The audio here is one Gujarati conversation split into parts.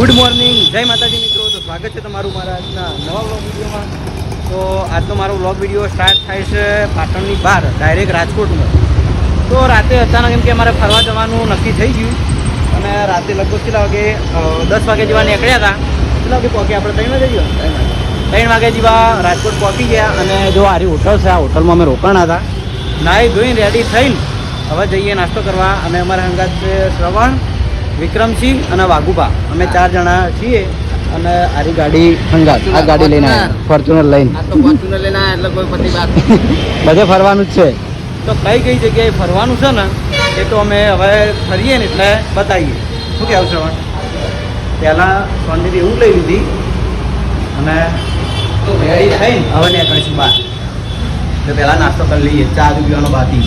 ગુડ મોર્નિંગ જય માતાજી મિત્રો. તો સ્વાગત છે તમારું મારા આજના નવા વ્લોગ વિડીયોમાં. તો આજનો મારો વ્લોગ વીડિયો સ્ટાર્ટ થાય છે પાટણની બહાર ડાયરેક્ટ રાજકોટમાં તો રાતે અચાનક એમ કે અમારે ફરવા જવાનું નક્કી થઈ ગયું. અને રાતે લગભગ કેટલા વાગે દસ વાગે જેવા નીકળ્યા હતા. કેટલા વાગે પહોંચી આપણે ત્રણ વાગે જઈએ ત્રણ વાગે. જેવા રાજકોટ પહોંચી ગયા અને જો આરી હોટલ છે, આ હોટલમાં અમે રોકાણા હતા. નાહી ધોઈને રેડી થઈને હવે જઈએ નાસ્તો કરવા અને અમારા હંગાત છે શ્રવણ. વિક્રમસિંહ અને વાઘુભા અમે ચાર જણા છીએ અને આરી ગાડી હંગાત. આ ગાડી લઈને આવ્યા. ફોર્ચ્યુનર લઈને. ફોર્ચ્યુનર લઈને આવ્યા એટલે કોઈ પતિ વાત બધે ફરવાનું જ છે. તો કઈ કઈ જગ્યાએ ફરવાનું છે ને એ તો અમે હવે ફરીએ ને એટલે બતાવીએ. શું કહેવું છે પહેલાં સોનડીથી એવું લઈ લીધી અને રેડી થઈને હવે નીકળીશું બહાર. તો પહેલાં નાસ્તો કરી લઈએ ચા પીવાનો બાકી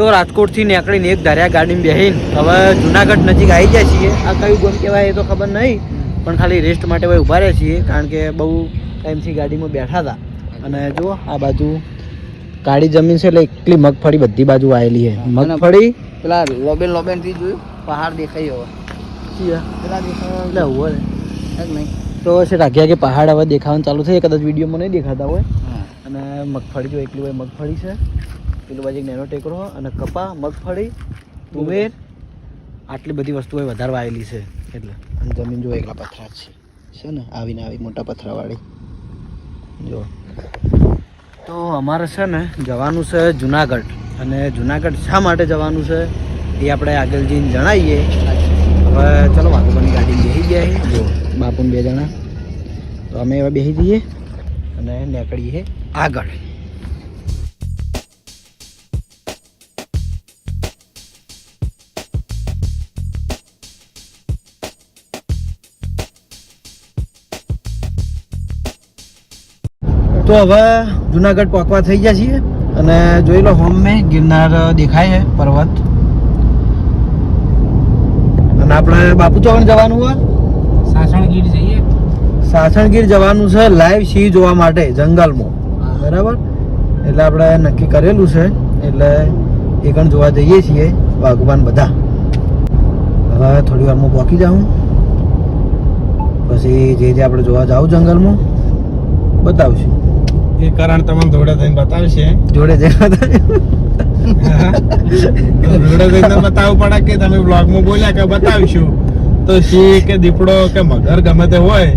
તો રાજકોટથી નીકળીને એક ધાર્યા ગાડીમાં બેહીન હવે જુનાગઢ નજીક આવી જાય છીએ. આ કયું ગોમ કહેવાય એ તો ખબર નહીં પણ ખાલી રેસ્ટ માટે ભાઈ ઊભા રહ્યા છીએ કારણ કે બહુ ટાઈમથી ગાડીમાં બેઠા હતા. અને જુઓ આ બાજુ કાળી જમીન છે એટલે એકલી મગફળી બધી બાજુ આવેલી છે. મગફળી પેલા લોબેન લોબેનથી જોયું પહાડ દેખાય હવે પેલા દેખાય એટલે રહે. છે કે નહીં. તો છે રાખ્યા કે પહાડ હવે દેખાવાનું ચાલુ થઈ કદાચ વિડીયોમાં નહીં દેખાતા હોય. અને મગફળી જો એકલી હોય મગફળી છે. પેલું બાજુ નેનો ટેકરો અને કપા મગફળી તુવેર આટલી બધી વસ્તુઓ વધારે વાયેલી છે. એટલે અને જમીન જો એકલા પથરા છે. છે ને? આવીને આવી મોટા પથરાવાળી. જો. તો અમારે છે ને જવાનું છે જુનાગઢ. અને જુનાગઢ શા માટે જવાનું છે એ આપણે આગળ જઈને જણાવીએ. હવે ચલો બાપુની ગાડી બેસી ગયા જો બાપુને બે જણા. તો અમે એવા બેસી જઈએ અને નીકળીએ આગળ. તો હવે જુનાગઢ પહોંચવા થઈ ગયા છીએ અને જોઈ લો હોમ મેં ગિરનાર દેખાય છે પર્વત. અને આપણે બાપુ ચોકણ જવાનું હોય? સાસણગીર જઈએ. સાસણગીર જવાનું છે લાઈવ સિંહ જોવા માટે જંગલમાં. બરાબર? એટલે આપણે નક્કી કરેલું છે એટલે એ પણ જોવા જઈએ છીએ વાઘુબાન બધા. હવે થોડી વારમાં પહોંચી જાઉં. પછી જે જે આપણે જોવા જાવ જંગલમાં બતાવશું. એ કારણ તમને જોડે થઈને બતાવશે. જોડે જઈ જોડે જઈને બતાવવું પડે કે તમે બ્લોગમાં બોલ્યા કે બતાવીશું. તો સિંહ કે દીપડો કે મગર ગમે તે હોય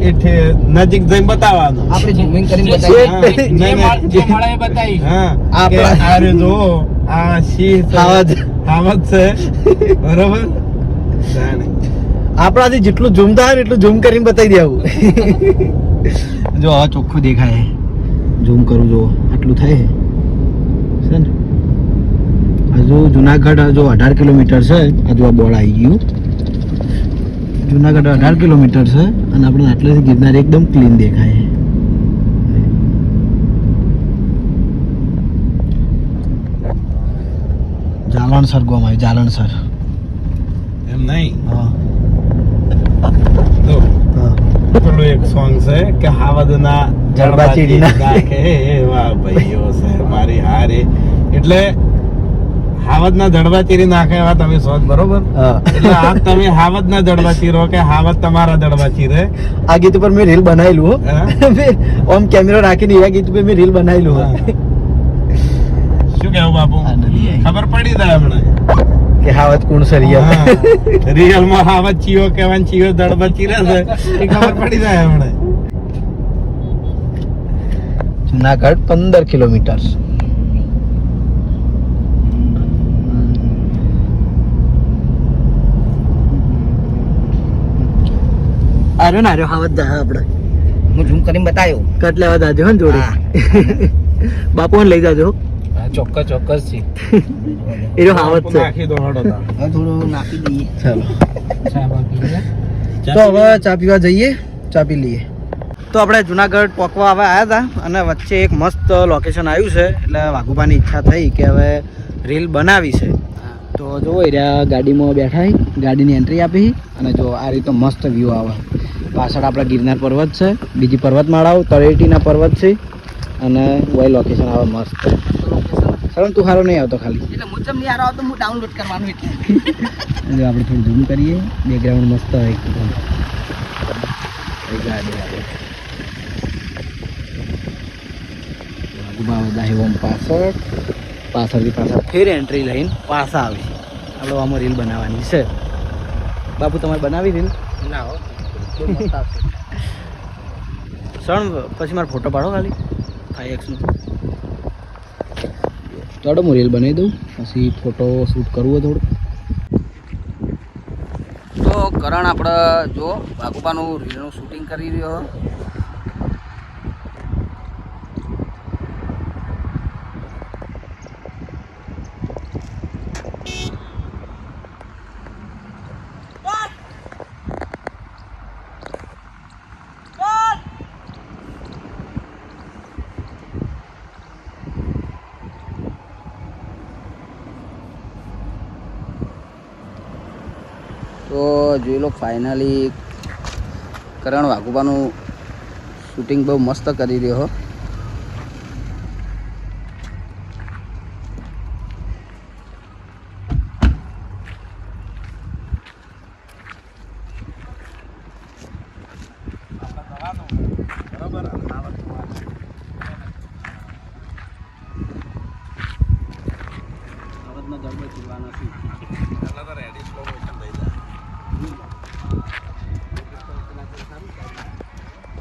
એ નજીક જઈને બતાવવાનો. આપણે ઝૂમિંગ કરીને બતાવીએ. બતાવીએ. હા આપણે આરે જો આ સિંહ. આવાજ. આવાજ છે. બરોબર? આપણાથી જેટલું ઝૂમ થાય એટલું ઝૂમ કરીને બતાવી દેવું જો આ ચોખ્ખું દેખાય. ઝૂમ કરું જો આટલું થાય? છે ને હજુ જુનાગઢ હજુ અઢાર કિલોમીટર છે હજુ આ બોર્ડ આવી ગયું. જુનાગઢ અઢાર કિલોમીટર છે અને આપણે આટલેથી ગિરનાર એકદમ ક્લીન દેખાય જાલણસર ગોમ આવ્યું જાલણસર એમ નહીં? હા જો હા પેલું એક સોંગ છે કે હાવદના જડબા ચીરી નાખે એવા ભાઈઓ છે મારી હારે. એટલે હાવદના જડબા ચીરી નાખે એવા તમે સોચ બરોબર? એટલે આ તમે હાવદના જડબા ચીરો કે હાવદ તમારા જડબા ચીરે આ ગીત ઉપર મેં રીલ બનાવેલું ઓમ કેમેરો રાખીને આ ગીત ઉપર મેં રીલ બનાવેલું. શું કેવું બાપુ. ખબર પડી જાય હમણાં. કે હાવત કુણ સરિયા રિયલમાં હાવદ ચીયો કેવાન ચીયો જડબા ચીરે છે. એ ખબર પડી જાય હમણે. જુનાગઢ પંદર કિલોમીટર. આર્યો ને આર્યો હાવત જાય આપણે. હું ઝૂમ કરીને બતાવ્યો કટ લેવા દાજો હો ને જોડે. બાપુ લઈ જાજો ચોક્કસ ચોક્કસ છે એનો હાવત છે. નાખી દો હડો થોડું નાખી દઈએ. ચાલો. તો હવે ચા પીવા જઈએ ચા પી લઈએ. તો આપણે જુનાગઢ પોકવા હવે આવ્યા હતા અને વચ્ચે એક મસ્ત લોકેશન આવ્યું છે એટલે વાઘુબાની ઈચ્છા થઈ કે હવે રીલ બનાવી છે. તો જો રહ્યા ગાડીમાં બેઠા ગાડીની એન્ટ્રી આપી અને જો આ રીતે મસ્ત વ્યૂ આવે. પાછળ આપણા ગિરનાર પર્વત છે બીજી પર્વતમાળાઓ તળેટીના પર્વત છે. અને વાય લોકેશન આવે મસ્ત. સર તું સારો નહીં આવતો ખાલી. એટલે મુજબ નહીં હારો આવતો હું ડાઉનલોડ કરવાનું એટલે. આપણે થોડું ઝૂમ કરીએ. બેકગ્રાઉન્ડ મસ્ત હોય એકદમ. ગાડી આવે બધા એવમ પાછળ. પાછળથી પાછળ ફેર એન્ટ્રી લઈને પાછા આવે. આપણે આમાં રીલ બનાવવાની છે. બાપુ તમારે બનાવી રીલ ના હો. બહુ મસ્ત આવશે. સણ પછી મારો ફોટો પાડો ખાલી. ફાઈવ એક્સનું ચાલો હું રીલ બનાવી દઉં. પછી ફોટો શૂટ કરવું થોડું તો કરણ, આપણે જો વાઘુબાનું રીલનું શૂટિંગ કરી રહ્યો તો જોઈ લો ફાઇનલી કરણ વાઘુબાનું શૂટિંગ બહુ મસ્ત કરી રહ્યો હો.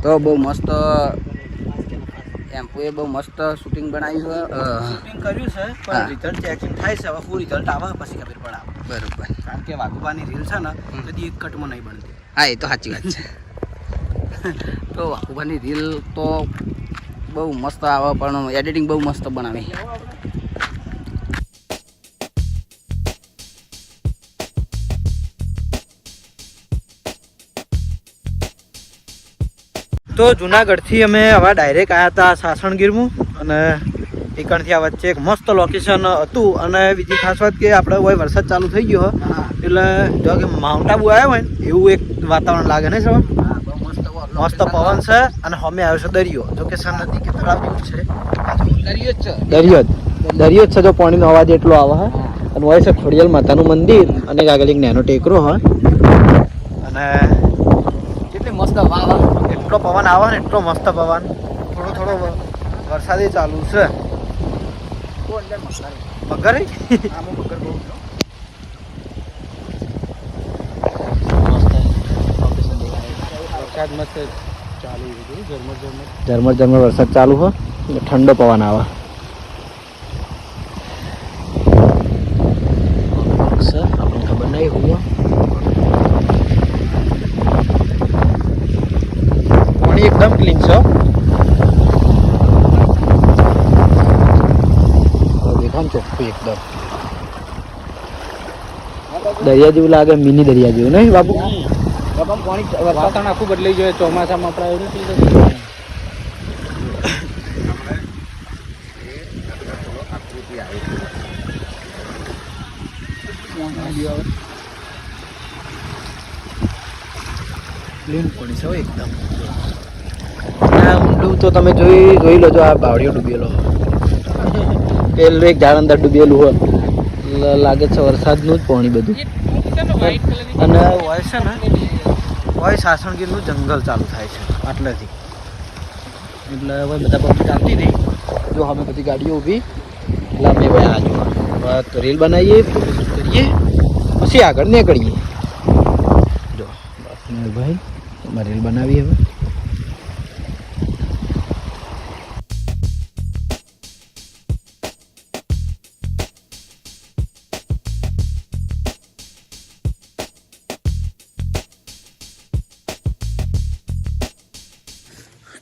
તો બહુ મસ્ત એમ્પુએ બહુ મસ્ત શૂટિંગ બનાવ્યું છે. શૂટિંગ કર્યું છે પણ રિઝલ્ટ ચેકિંગ થાય છે. હવે શું રિઝલ્ટ આવે પછી ખબર પડે આપણે. બરોબર. કારણ કે વાઘુબાની રીલ છે ને કદી એક કટમાં નહીં બનતી. હા એ તો સાચી વાત છે. તો વાઘુબાની રીલ તો બહુ મસ્ત આવે પણ એડિટિંગ બહુ મસ્ત બનાવે. તો જુનાગઢથી અમે હવે ડાયરેક્ટ આવ્યા હતા સાસણગીરમાં અને એકણથી આ વચ્ચે એક મસ્ત લોકેશન હતું અને બીજી ખાસ વાત કે આપણે હોય વરસાદ ચાલુ થઈ ગયો એટલે જો કે માઉન્ટ આબુ આવ્યો હોય ને એવું એક વાતાવરણ લાગે ને સર મસ્ત મસ્ત પવન છે અને સામે આવ્યો છે દરિયો. જો કે સર નદી કે તળાવ જેવું છે. દરિયો જ છે. દરિયો જ. દરિયો જ છે જો પાણીનો અવાજ એટલો આવે હા. અને હોય છે ખોડિયાલ માતાનું મંદિર અને આગળ એક નાનો ટેકરો હોય અને કેટલી મસ્ત વાવ એટલો પવન આવે ને એટલો મસ્ત પવન. થોડો થોડો વરસાદ ચાલુ છે. મગર વરસાદ મસ્ત ચાલુ ઝરમર ઝરમર વરસાદ ચાલુ હોય ને ઠંડો પવન આવે સર આપણને ખબર નહીં હું પાણી છે હો. દેખામ ચોખ્ખું એકદમ દરિયા જેવું લાગે મિની દરિયા જેવું નહીં બાબુ વાતાવરણ આખું બદલાઈ જાય ચોમાસામાં આપણે એવું નથી ક્લીન પડી છે એકદમ. આ ઊંડું તો તમે જોઈ જોઈ લો જો આ બાવળીઓ ડૂબેલો પેલું એક ઝાડ અંદર ડૂબેલું હોય. લાગે છે વરસાદનું જ પાણી બધું. અને હોય છે ને, હોય સાસણગીરનું જંગલ ચાલુ થાય છે, આટલેથી. એટલે હવે બધા પબ્લિક ચાલતી રહી જો અમે બધી ગાડીઓ ઊભી, એટલે અમે ભાઈ આજુ તો રીલ બનાવીએ કરીએ, પછી આગળ નીકળીએ. જો ભાઈ રીલ બનાવીએ હવે.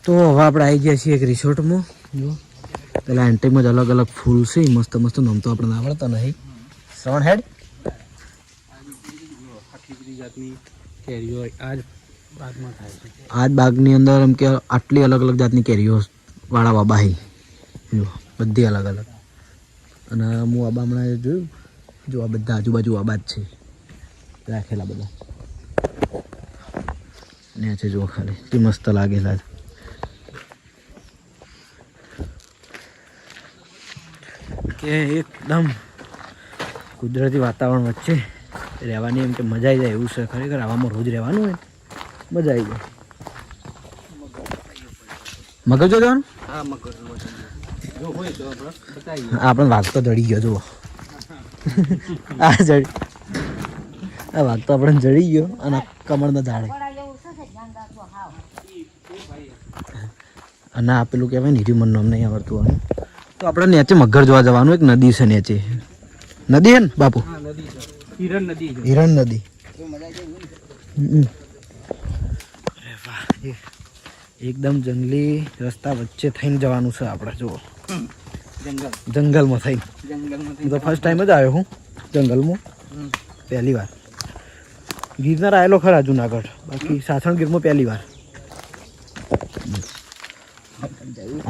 તો હવે આપણે આવી ગયા છીએ એક રિસોર્ટમાં. જો પેલા એન્ટ્રીમાં જ અલગ અલગ ફૂલ છે. મસ્ત મસ્ત નામ તો આપણને આવડતા નહીં. શ્રવણ હેડ. કેરીઓ આ જ થાય બાગની અંદર એમ કે આટલી અલગ અલગ જાતની કેરીઓ વાળા બાબાહી જો બધી અલગ અલગ. અને હું આબા હમણાં જોયું. જો આ બધા આજુબાજુ આબા જ છે. રાખેલા બધા. ને છે જો ખાલી. તે મસ્ત લાગેલા છે. કે એકદમ કુદરતી વાતાવરણ વચ્ચે રહેવાની એમ કે મજા આવી જાય એવું છે ખરેખર. આવામાં રોજ રહેવાનું હોય મજા આવી જાય. મગજ જો જવાનું હા મગર જો હોય તો આપણે આપણે વાઘ તો જડી ગયો જુઓ. આ જડી. આ વાઘ તો આપણે જડી ગયો અને કમળના ઝાડે. અને આ પેલું કહેવાય ને હીરી મને નામ નહીં આવડતું આનું તો આપણે નેચે મગર જોવા જવાનું એક નદી છે નેચે. નદી હે ને બાપુ? નદી હિરણ નદી હિરણ નદી. વાહ એકદમ જંગલી રસ્તા વચ્ચે થઈને જવાનું છે આપણે જુઓ. જંગલ. જંગલમાં થઈને. હું તો ફર્સ્ટ ટાઈમ જ આવ્યો હું જંગલમાં. પહેલી વાર. ગિરનાર આવેલો ખરા જુનાગઢ બાકી સાસણ ગીરમાં પહેલી વાર.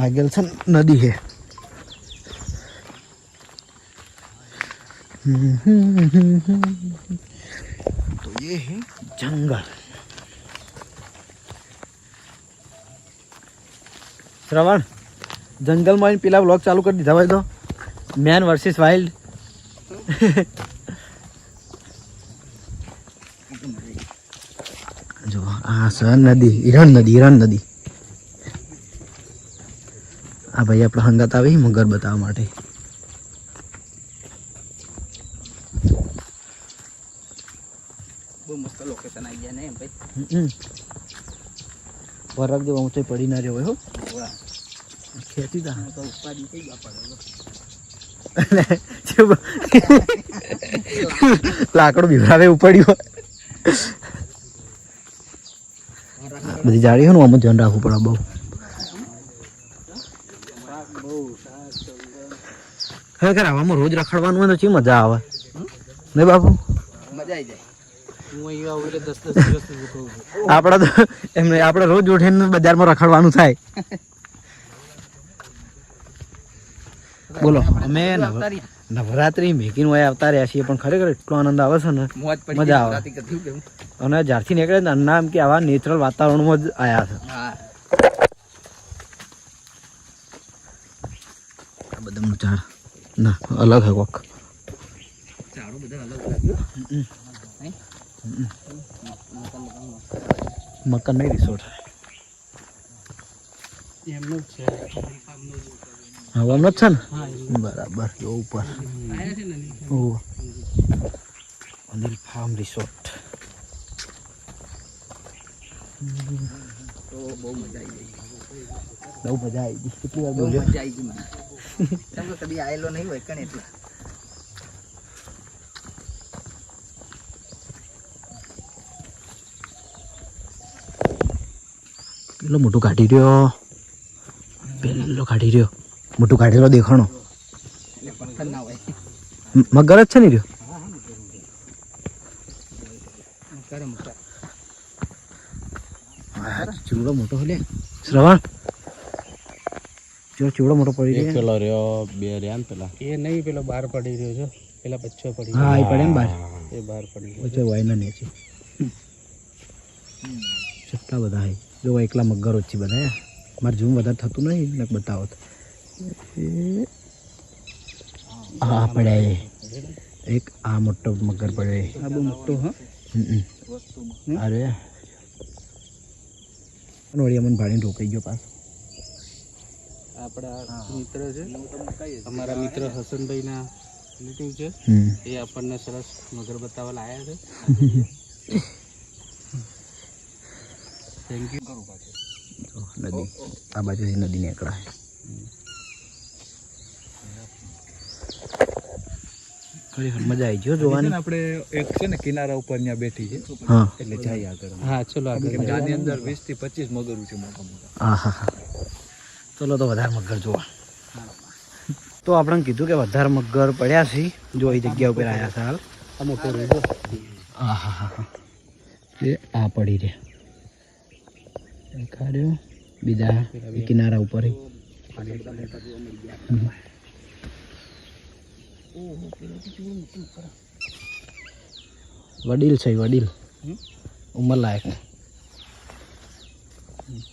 આગળ છે નદી છે તો ये है जंगल શ્રવણ જંગલમાં આવીને પેલા બ્લોગ ચાલુ કરી દીધા હોય તો મેન વર્સિસ વાઇલ્ડ જો આ છે નદી હિરણ નદી હિરણ નદી આ ભાઈ આપણે હંગાત આવી મગર બતાવવા માટે ગયા. વરખ જેવો ઊંચાઈ પડી ના રહ્યો હોય હો. ખેતી તો ઉપાડી કઈ બાપા લાકડું બીવરાવે ઉપાડ્યું બધી જાળી હોય ને, આમાં ધ્યાન રાખવું પડે બહુ. ખરેખર આવામાં રોજ રખડવાનું હોય તો ચી મજા આવે? નહીં બાપુ? મજા આવી જાય. આપણા તો એમને આપણે રોજ ઉઠીને બજારમાં રખડવાનું થાય. બોલો. અમે નવરાત્રી મેકીન હોય આવતા રહ્યા છીએ પણ ખરેખર એટલો આનંદ આવે છે ને મજા આવે. અને જ્યારથી નીકળે ને અન્ના એમ કે આવા નેચરલ વાતાવરણમાં જ આવ્યા છે. બદામનું ઝાડ ના અલગ હે કોક. ઝાડો બધા અલગ લાગ્યું મકાન નહીં રિસોર્ટ છે. હવાનો જ છે ને? બરાબર જો ઉપર. અનિલ ફાર્મ રિસોર્ટ તો બહુ મજા આવી ગઈ. બહુ મજા આવી ગઈ. કેટલી વાર બહુ મજા આવી ગઈ મને. કદી આયેલો નહીં હોય કણ એટલે. પેલો મોટું કાઢી રહ્યો? પેલો કાઢી રહ્યો. મોટું કાઢેલો દેખાણો. એટલે મગર જ છે ને રહ્યો? ચૂડો મોટો હલે શ્રવણ? જો ચીવડો મોટો પડી રહ્યો. પેલો રહ્યો બે રહ્યા ને પેલા. એ નહીં પેલો બહાર પડી રહ્યો છે. પેલા બચ્ચો પડી હા એ પડે ને બાર એ બહાર પડી વચ્ચે વાયના નીચે. કેટલા બધા હે જો એકલા મગર ઓછી બધા મારે ઝૂમ વધારે થતું નહીં ને બતાવો તો. પડે. પડ્યા એક આ મોટો મગર પડે. આ બહુ મોટો હા? અરે. વળી અમને ભાડીને રોકાઈ ગયો પાસ આપણા મિત્ર છે. અમારા મિત્ર હસનભાઈના રિલેટિવ છે. એ આપણને સરસ મગર બતાવવા લાયા છે. થેન્ક યુ કરું પાછું નદી આ બાજુથી નદી નીકળાય ખરેખર મજા આવી ગયો જોવાની. આપણે એક છે ને કિનારા ઉપર ત્યાં બેઠી છે એટલે જાય આગળ. હા ચલો આગળ. આની અંદર વીસથી પચીસ મગરું છે મોટા મોટા. હા હા ચલો તો વધારે મગર જોવા. તો આપણે કીધું કે વધારે મગર પડ્યા છે. જો એ જગ્યા ઉપર આવ્યા છે હાલ આ મોટો રહ્યો હા હા હા. એ આ પડી રે દેખાડ્યો બીજા કિનારા ઉપર વડીલ છે વડીલ ઉંમર લાયક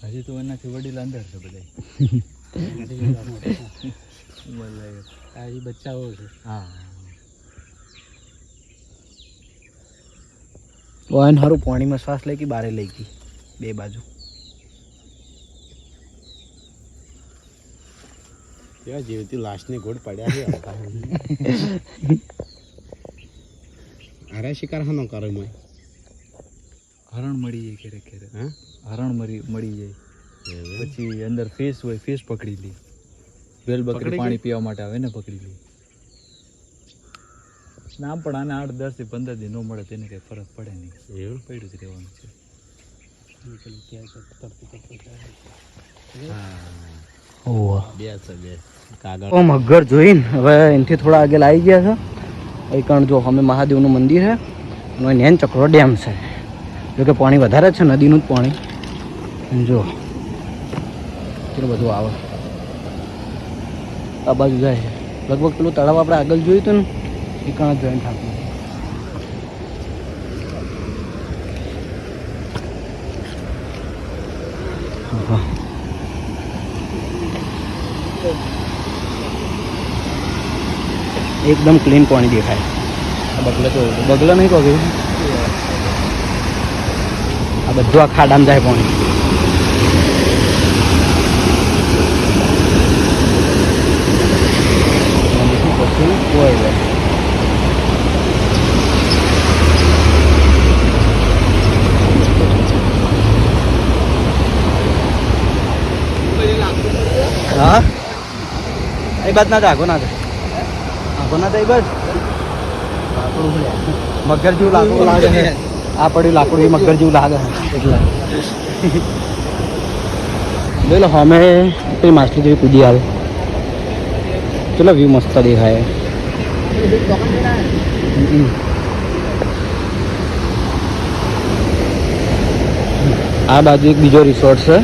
હજી તો એનાથી વડીલ અંદર છે બધા આ જે બચ્ચાઓ છે હા વાહન સારું પાણીમાં શ્વાસ લઈ કે બારે લઈ ગઈ બે બાજુ કેવા જીવતી લાશની ગોળ પડ્યા છે અરે શિકાર હાનો કરે મોય હરણ મળી જાય ક્યારેક ક્યારેક હા? હરણ મળી મળી જાય. પછી અંદર ફિશ હોય ફિશ પકડી લે. વેલ બકરી પાણી પીવા માટે આવે ને પકડી લે. નામ પણ આને આઠ દસથી પંદર દી ન મળે તેને કઈ ફરક પડે નહીં. એવું? પડ્યું જ રહેવાનું છે. ઓહ બે છે ઓ મગર જોઈને. હવે એનાથી થોડા આગળ આવી ગયા છે. એ કારણ જો અમે મહાદેવનું મંદિર છે, અને નેન ચક્રો ડેમ છે. જો કે પાણી વધારે છે, નદીનું જ પાણી. જો, કેટલું બધું આવે. આ બાજુ જાય છે. લગભગ પેલું તળાવ આપણે આગળ જોયું હતું ને એ કારણ જોઈન્ટ ઠાકુર. એકદમ ક્લીન પાણી દેખાય. આ બગલો તો બગલો નહીં કહો આ બધું આ ખાડામાં જાય પાણી. હા? એ બાદ ના આગો ના બસ મગર જેવું લાકડું લાગે આ પડ્યું લાકડું એ મગર જેવું લાગે એટલે. એટલે અમે પેલી માછલી જેવી કૂદી આવે. ચલો વ્યૂ મસ્ત દેખાય. આ બાજુ એક બીજો રિસોર્ટ છે.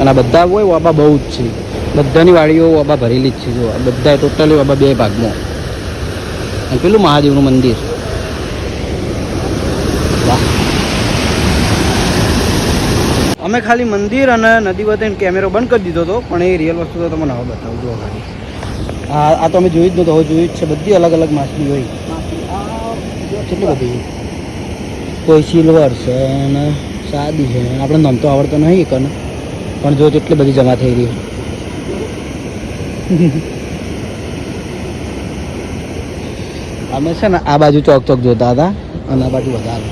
અને આ બધા હોય વાબા બહુ જ છે. બધાની વાડીઓ વાબા ભરેલી જ છે જો આ બધા ટોટલી વાબા બે ભાગમાં. અને પેલું મહાદેવનું મંદિર. અમે ખાલી મંદિર અને નદી વચ્ચે કેમેરો બંધ કરી દીધો હતો, પણ એ રિયલ વસ્તુ તો તમને હવે બતાવું જો ખાલી. આ આ તો અમે જોઈ જ નહોતો, હવે જોયું જ છે, બધી અલગ અલગ માછલી હોય. કેટલી બધી? કોઈ સિલ્વર છે અને સાદી છે આપણે નામ તો આવડતો નહીં કને પણ જો કેટલી બધી જમા થઈ રહી અમે છે ને આ બાજુ ચોક ચોક જોતા હતા અને આ બાજુ વધારે.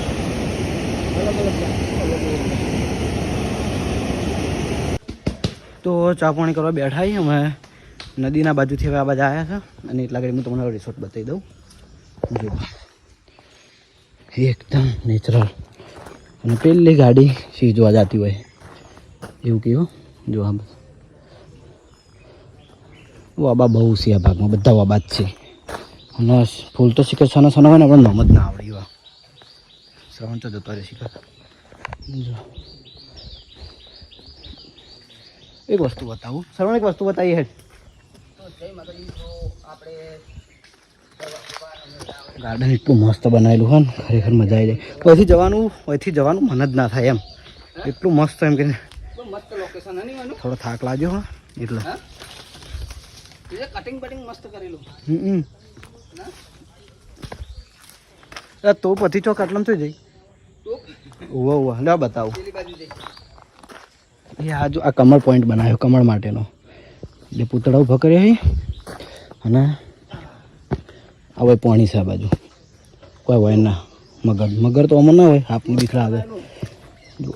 તો ચા પાણી કરવા બેઠા છીએ અમે. નદીના બાજુથી હવે આ બાજુ આવ્યા છે. અને એટલા ઘડી હું તમને રિસોર્ટ બતાવી દઉં. જો. એકદમ નેચરલ અને પેલી ગાડી સી જોવા જતી હોય. એવું કહ્યું જો આ વાબા બહુ છે આ ભાગમાં. બધા વાબા જ છે. અને ફૂલ તો શિખર સાના સાના હોય ને પણ નામ જ ના આવડી એવા શ્રવણ તો જતો રહે શીખર જો. એક વસ્તુ બતાવું. શ્રવણ એક વસ્તુ બતાવી હેડ. ગાર્ડન એટલું મસ્ત બનાવેલું હોય ને ખરેખર મજા આવી જાય. અહીંથી જવાનું અહીંથી જવાનું મન જ ના થાય એમ. એટલું મસ્ત એમ કે હે થોડો થાક લાગ્યો હા એટલે. કટિંગ બટિંગ મસ્ત કરેલું. હમ. તો પછી ચોક આટલામ થઈ જઈ ઉવા ઉવા લે બતાવું. એ આ જો આ કમળ પોઈન્ટ બનાવ્યો કમળ માટેનો. એટલે પૂતળા ઊભા કર્યા છે અને આ હોય પાણી છે આ બાજુ. કોઈ હોય ના. મગર મગર તો અમર ના હોય આપની દીકરા આવે.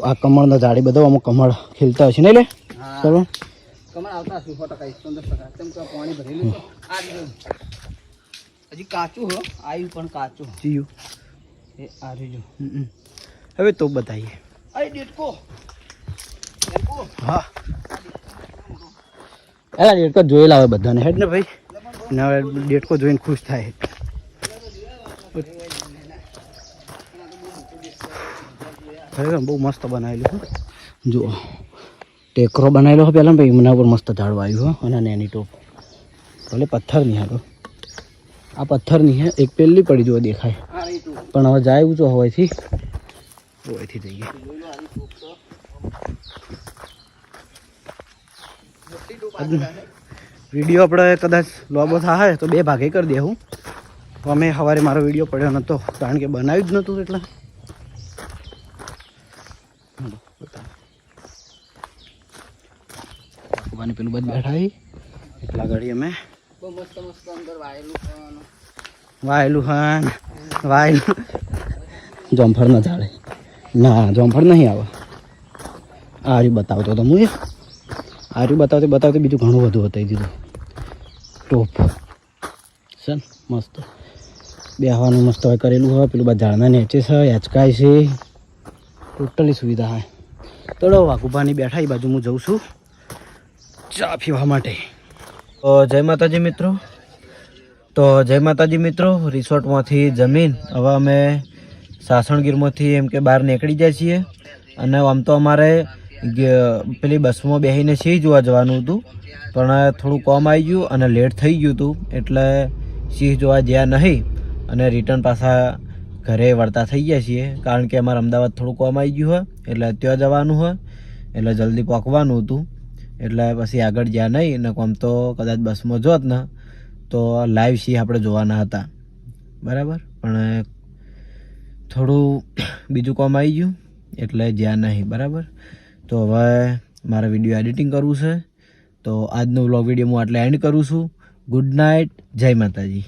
આ કમળના ઝાડી બધા અમુક કમળ ખીલતા હશે નહીં લે? હા. ચલો કમળ આવતા હશે સો ટકા પંદર ટકા. તેમ તો પાણી ભરેલું. હજી કાચું હો આવ્યું પણ કાચું. જીયું. એ આ રહ્યું હમ. હવે તો બતાવીએ અરે ડેટકો ડેટકો હા. એલા ડેટકો જોયેલા હોય બધાને. હેડ ને ભાઈ. ને હવે ડેટકો જોઈને ખુશ થાય. ખરેખર બહુ મસ્ત બનાવેલું છે જુઓ. ટેકરો બનાવેલો હોય પહેલાં પછી એમના ઉપર મસ્ત ઝાડવા આવ્યું હો. અને નેની ટોપ. ભલે પથ્થરની હાલો. આ પથ્થરની હે એક પેલી પડી જુઓ દેખાય. પણ હવે જાય ઊંચો હવાઈથી. હવેથી જઈએ. વીડિયો આપણે કદાચ લોબો થાય તો બે ભાગે કરી દેવું તો અમે સવારે મારો વીડિયો પડ્યો નહોતો કારણ કે બનાવ્યું જ નહોતું એટલે. પેલું બધું બેઠા એટલા ઘડી અમે વાયેલું હા વાયેલું જોમફળ ન ચાલે ના, જોમફળ નહીં આવે. આ રહ્યું બતાવતો તો હું એ. આ બતાવતો બતાવતે બીજું ઘણું બધું બતાવી દીધું. ટોપ. છે મસ્ત. બેહવાનું મસ્ત હવે કરેલું હોય, પેલું બધા ઝાડના નેચે છે એચકાય છે. ટોટલી સુવિધા હોય ચલો વાઘુભાની બેઠા, એ બાજુ હું જઉં છું. ચા પીવા માટે. તો જય માતાજી મિત્રો. તો જય માતાજી મિત્રો, રિસોર્ટમાંથી જમીન. હવે અમે સાસણગીરમાંથી એમ કે બહાર નીકળી જાય છીએ. અને આમ તો અમારે પેલી બસમાં બેસીને સિંહ જોવા જવાનું હતું. પણ થોડું કોમ આવી ગયું અને લેટ થઈ ગયું હતું. એટલે સિંહ જોવા ગયા નહીં અને રિટર્ન પાછા ઘરે વળતા થઈ ગયા છીએ. કારણ કે અમારે અમદાવાદ થોડું કોમ આવી ગયું હોય, એટલે ત્યાં જવાનું હોય, એટલે જલ્દી પહોંચવાનું હતું. એટલે પછી આગળ જ્યાં નહીં ને આમ તો કદાચ બસમાં જોત ને, તો લાઈવ સી આપણે જોવાના હતા. બરાબર? પણ થોડું બીજું કામ આવી ગયું, એટલે જ્યાં નહીં, બરાબર? તો હવે મારે વીડિયો એડિટિંગ કરવું છે. તો આજનો વ્લોગ વીડિયો હું આટલે એન્ડ કરું છું. ગુડ નાઇટ જય માતાજી.